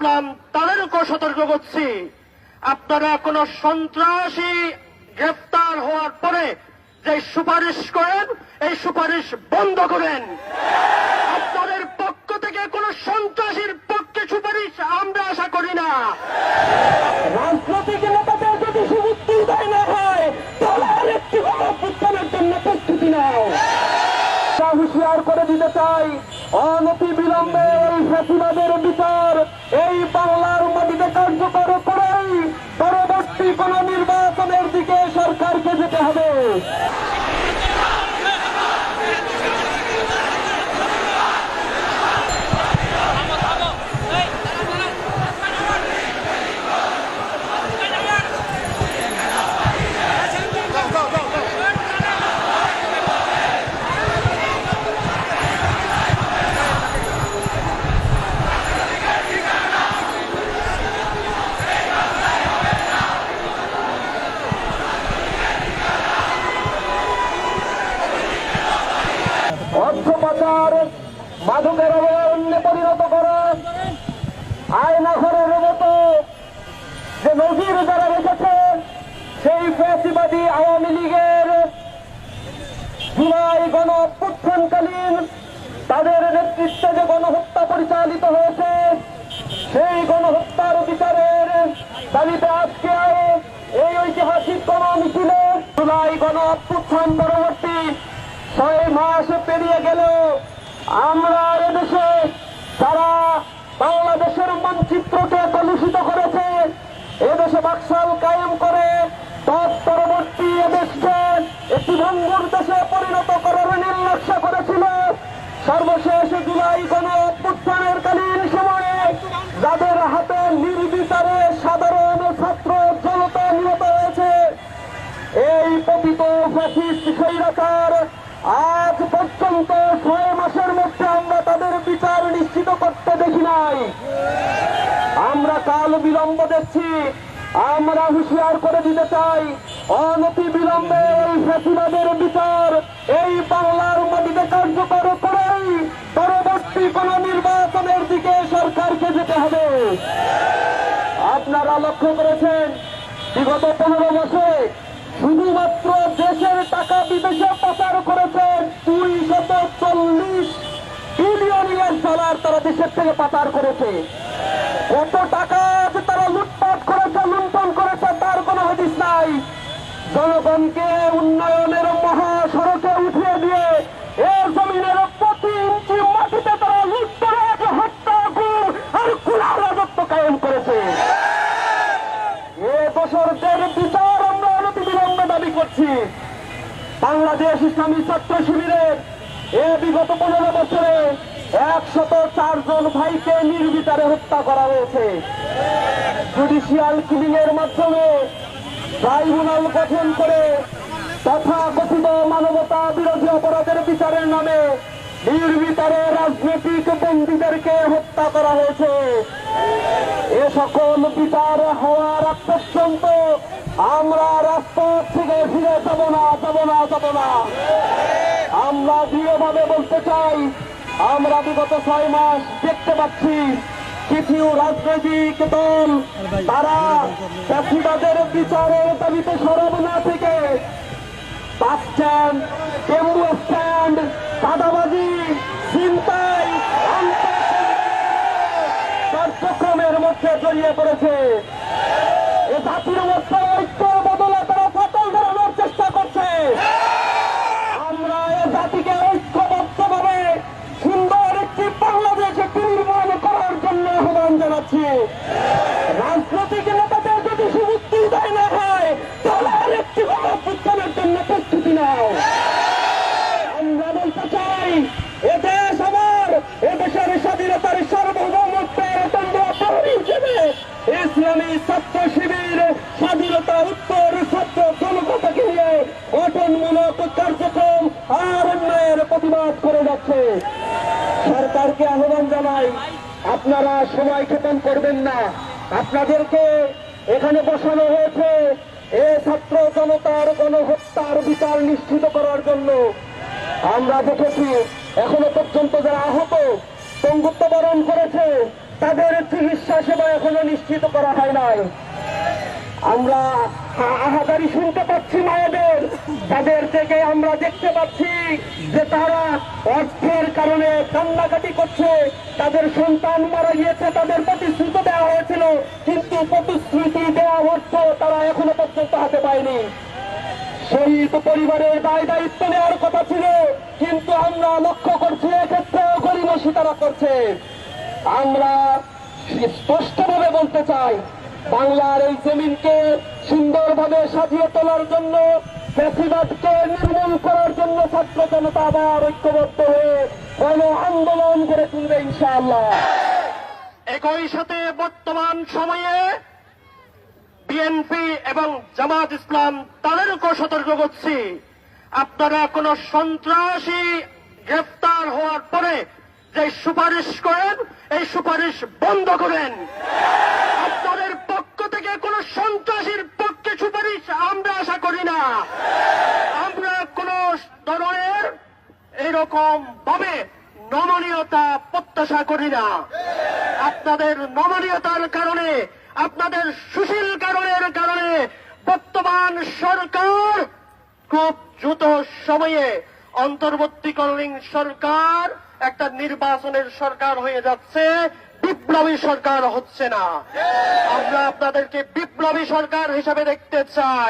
ইসলাম তাদেরকেও সতর্ক করছি। আপনারা কোন সন্ত্রাসী গ্রেফতার হওয়ার পরে যে সুপারিশ করেন, এই সুপারিশ বন্ধ করেন। আপনাদের পক্ষ থেকে কোন সন্ত্রাসীর পক্ষে সুপারিশ আমরা আশা করি না। রাজনৈতিক নেতাদের যদি সুবুদ্ধি দেয় না হয়, তাহলে আরেকটি জন্য প্রস্তুতি নাও। হুঁশিয়ার করে দিতে চাই। অনতি বিলম্বে এই ফ্যাসিবাদের বিচার। হবে অর্থ মাদকের অভয়ারণ্যে পরিণত করা। আয়নাঘরের মতো যে নজির যারা রেখেছে, সেই ফ্যাসিবাদী আওয়ামী লীগের জুলাই গণ অভ্যুত্থানকালীন তাদের নেতৃত্বে যে গণহত্যা পরিচালিত হয়েছে, সেই গণহত্যার বিচারের দাবিতে আজকে এই ঐতিহাসিক গণ মিছিলে জুলাই গণ অভ্যুত্থান ছয় মাস পেরিয়ে গেল। আমরা এদেশে তারা বাংলাদেশের মানচিত্রকে কলুষিত করেছে। এদেশে বাকশাল কায়েম করে তৎপরবর্তী এদেশকে একটি ভঙ্গুর দেশে পরিণত করার নির্লক্ষ্য করেছিল। সর্বশেষ জুলাই গণ অভ্যুত্থানের কালীন সময়ে যাদের হাতে নির্বিচারে সাধারণ ছাত্র জনতা নিহত হয়েছে, এই পতিত ফ্যাসিস্ট স্বৈরাচার আজ পর্যন্ত ছয় মাসের মধ্যে আমরা তাদের বিচার নিশ্চিত করতে দেখি নাই। আমরা কাল বিলম্ব দেখছি, আমরা হুঁশিয়ার করে দিতে চাই, অনতি বিলম্বে এই ফ্যাসিবাদের বিচার এই বাংলার মাটিতে কার্যকর করেই পরবর্তী কোন নির্বাচনের দিকে সরকারকে যেতে হবে। আপনারা লক্ষ্য করেছেন, বিগত পনেরো মাসে শুধুমাত্র দেশের টাকা বিদেশে পাচার করেছেন দুই শত চল্লিশ বিলিয়ন ইউএস ডলার তারা দেশের থেকে পাচার করেছে। কত টাকা আছে তারা লুটপাট করেছে, লুণ্ঠন করেছে, তার কোনো হদিস নাই। জনগণকে বাংলাদেশ ইসলামী ছাত্র শিবিরের এ বিগত পনেরো বছরে একশত চারজন ভাইকে নির্বিচারে হত্যা করা হয়েছে। জুডিশিয়াল কিলিং এর মাধ্যমে ট্রাইব্যুনাল গঠন করে তথা কথিত মানবতা বিরোধী অপরাধের বিচারের নামে নির্বিচারে রাজনৈতিক বন্দীদেরকে হত্যা করা হয়েছে। এ সকল বিচার হওয়ার পর্যন্ত আমরা রাজপথ থেকে ফিরে যাব না যাব না যাব না। আমরা দৃঢ়ভাবে বলতে চাই, আমরা বিগত ছয় মাস দেখতে পাচ্ছি কিছু রাজনৈতিক দল, তারা চাষিবাদের বিচারের দাবিতে সরব না থেকে বাস স্ট্যান্ড টেম্পু স্ট্যান্ড কাদাবাজি চিন্তাই কার্যক্রমের মধ্যে জড়িয়ে পড়েছে। এ জাতির মধ্যে ঐক্যর বদলে তারা ফাটল ধরানোর চেষ্টা করছে। আমরা এ জাতিকে ঐক্যবদ্ধভাবে সুন্দর একটি বাংলাদেশ নির্মাণ করার জন্য আহ্বান জানাচ্ছি। রাজনৈতিক ইসলামী ছাত্র শিবির স্বাধীনতা উত্তর ছাত্র জনতাকে নিয়ে গঠনমূলক কার্যক্রম আর অন্যায়ের প্রতিবাদ করে যাচ্ছে। সরকারকে আহ্বান জানাই, আপনারা সময় ক্ষেপণ করবেন না। আপনাদেরকে এখানে বসানো হয়েছে এ ছাত্র জনতার গণহত্যার বিচার নিশ্চিত করার জন্য। আমরা দেখেছি, এখনও পর্যন্ত যারা আহত, পঙ্গুত্ব বরণ করেছে তাদের চিকিৎসা সেবা এখনও নিশ্চিত করা হয় নাই। আমরা আহাজারি শুনতে পাচ্ছি মায়েদের। তাদের থেকে আমরা দেখতে পাচ্ছি যে তারা অর্থের কারণে কান্নাকাটি করছে। তাদের সন্তান মারা গিয়েছে, তাদের প্রতিশ্রুতি দেওয়া হয়েছিল, কিন্তু প্রতিশ্রুতি দেওয়া অর্থ তারা এখনও পর্যন্ত হাতে পায়নি। শহীদ পরিবারের দায় দায়িত্ব নেওয়ার কথা ছিল, কিন্তু আমরা লক্ষ্য করছি এক্ষেত্রেও গরিবসী তারা করছে। আমরা স্পষ্টভাবে বলতে চাই, বাংলার এই জমিনকে সুন্দরভাবে সাজিয়ে তোলার জন্য ফ্যাসিবাদকে নির্মূল করার জন্য ছাত্র জনতা আবার ঐক্যবদ্ধ হয়ে গণ আন্দোলন করে তুলবে ইনশাআল্লাহ। একই সাথে বর্তমান সময়ে বিএনপি এবং জামাত ইসলাম তাদেরকেও সতর্ক করছি। আপনারা কোন সন্ত্রাসী গ্রেফতার হওয়ার পরে যে সুপারিশ করেন, এই সুপারিশ বন্ধ করেন। আপনাদের পক্ষ থেকে কোন সন্ত্রাসীর পক্ষে সুপারিশ আমরা আশা করি না। আমরা কোন ধরনের এরকম ভাবে নমনীয়তা প্রত্যাশা করি না। আপনাদের নমনীয়তার কারণে, আপনাদের সুশীল কারণের কারণে বর্তমান সরকার খুব দ্রুত সময়ে অন্তর্বর্তীকালীন সরকার একটা নির্বাচনের সরকার হয়ে যাচ্ছে, বিপ্লবী সরকার হচ্ছে না। আমরা আপনাদেরকে বিপ্লবী সরকার হিসাবে দেখতে চাই।